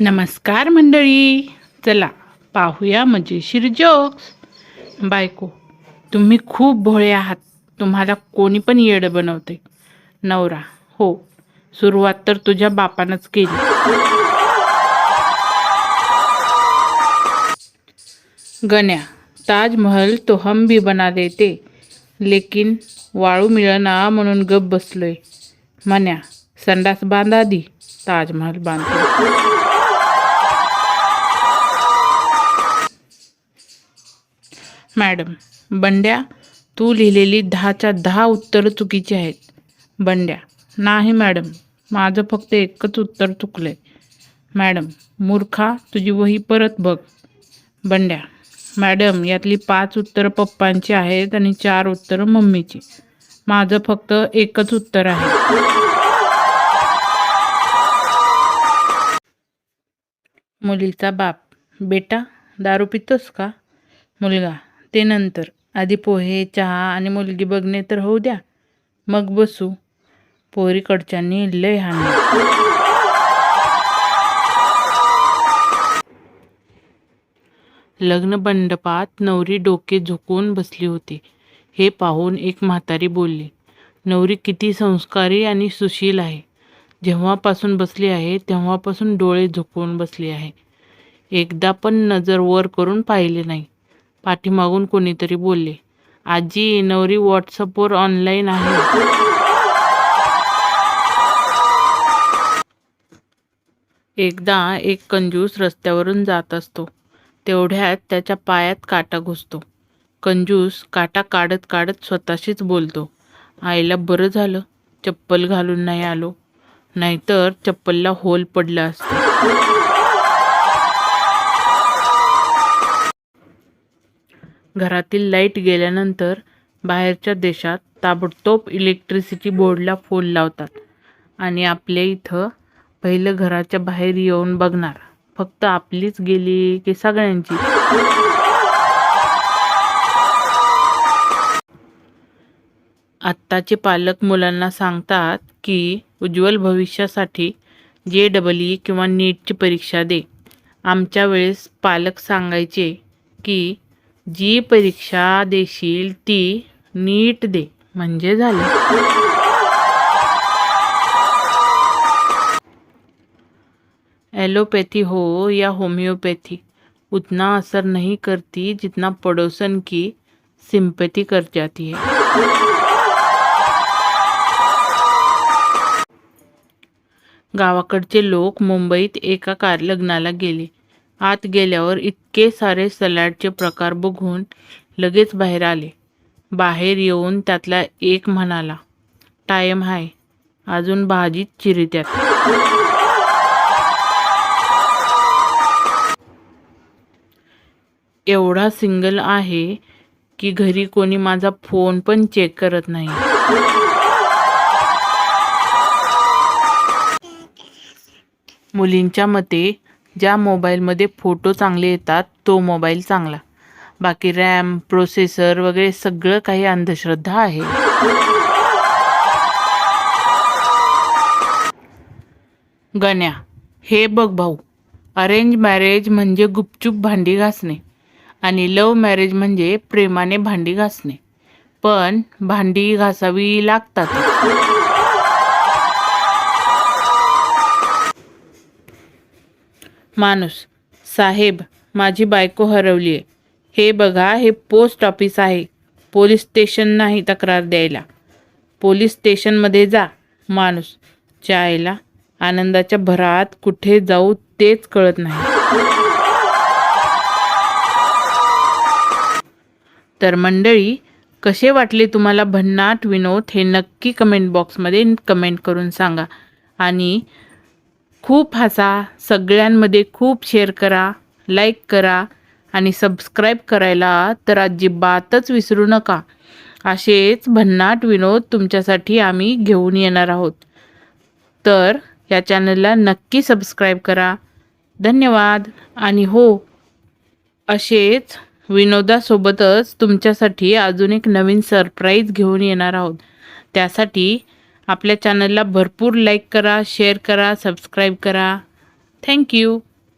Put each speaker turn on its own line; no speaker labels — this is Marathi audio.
नमस्कार मंडळी. चला पाहूया मजेशीर जोक्स. बायको तुम्ही खूप भोळे आहात. तुम्हाला कोणी पण येडं बनवते नवरा हो सुरुवात तर तुझ्या बापानंच केली. गण्या ताजमहल तो हम भी बना देते. लेकिन वाळू मिळना म्हणून गप बसलोय. म्हण्या संडास बांधा दी. ताजमहल बांधतो. मॅडम बंड्या तू लिहिलेली दहाच्या दहा उत्तरं चुकीची आहेत. बंड्या नाही मॅडम माझं फक्त एकच उत्तर चुकलं आहे मॅडम मूर्खा तुझी वही परत बघ. बंड्या मॅडम यातली पाच उत्तरं पप्पांची आहेत आणि चार उत्तरं मम्मीची. माझं फक्त एकच उत्तर आहे. मुलीचा बाप. बेटा दारू पितोस का? मुलगा ते नंतर. आधी पोहे चहा आणि मुलगी बघणे तर होऊ द्या. मग बसू. पोरीकडच्यांनी लय हाणले. लग्न मंडपात नवरी डोके झुकवून बसली होती. हे पाहून एक म्हातारी बोलली नवरी किती संस्कारी आणि सुशील आहे. जेव्हापासून बसली आहे तेव्हापासून डोळे झुकवून बसली आहे. एकदा पण नजर वर करून पाहिले नाही. पाठीमागून कोणीतरी बोलले आजी नवरी व्हॉट्सअपवर ऑनलाईन आहे. एकदा एक कंजूस रस्त्यावरून जात असतो. तेवढ्यात त्याच्या पायात काटा घुसतो. कंजूस काटा काढत काढत स्वतःशीच बोलतो आईला बरं झालं चप्पल घालून नाही आलो. नाहीतर चप्पलला होल पडला असतं. घरातील लाइट गेल्यानंतर बाहेरच्या देशात ताबडतोब इलेक्ट्रिसिटी बोर्डला फोन लावतात आणि आपल्या इथं पहिलं घराच्या बाहेर येऊन बघणार. फक्त आपलीच गेली की सगळ्यांची? आत्ताचे पालक मुलांना सांगतात की उज्ज्वल भविष्यासाठी जे डबल ई किंवा नीटची परीक्षा दे. आमच्या वेळेस पालक सांगायचे की जी परीक्षा देशील ती नीट दे म्हणजे झालं. एलोपैथी हो या होम्योपैथी उतना असर नहीं करती जितना पड़ोसन की सिंपैथी कर जाती है. गावाकडचे लोक मुंबईत एका कार लग्नाला गेले. आत गेल्यावर इतके सारे सलाडचे प्रकार बघून लगेच बाहेर आले. बाहेर येऊन त्यातला एक म्हणाला टाईम हाय. अजून भाजीत चिरित्यात. एवढा सिंगल आहे की घरी कोणी माझा फोन पण चेक करत नाही. मुलींच्या मते ज्या मोबाईलमध्ये फोटो चांगले येतात तो मोबाईल चांगला. बाकी रॅम प्रोसेसर वगैरे सगळं काही अंधश्रद्धा आहे. गण्या हे बघ भाऊ. अरेंज मॅरेज म्हणजे गुपचूप भांडी घासणे आणि लव मॅरेज म्हणजे प्रेमाने भांडी घासणे. पण भांडी घासावी लागतात. माणूस साहेब माझी बायको हरवली आहे हे बघा हे पोस्ट ऑफिस आहे. पोलीस स्टेशन नाही तक्रार द्यायला. पोलीस स्टेशनमध्ये जा माणूस. चायला आनंदाच्या भरात कुठे जाऊ तेच कळत नाही. तर मंडळी कसे वाटले तुम्हाला भन्नाट विनोद हे नक्की कमेंट बॉक्समध्ये कमेंट करून सांगा. आणि खूप हसा. सगळ्यांमध्ये खूप शेअर करा लाईक करा आणि सबस्क्राईब करायला तर अजिबातच विसरू नका. असेच भन्नाट विनोद तुमच्यासाठी आम्ही घेऊन येणार आहोत. तर या चॅनलला नक्की सबस्क्राईब करा. धन्यवाद. आणि हो असेच विनोदासोबतच तुमच्यासाठी अजून एक नवीन सरप्राईज घेऊन येणार आहोत. त्यासाठी आपल्या चॅनलला भरपूर लाईक करा शेअर करा सबस्क्राईब करा. थँक्यू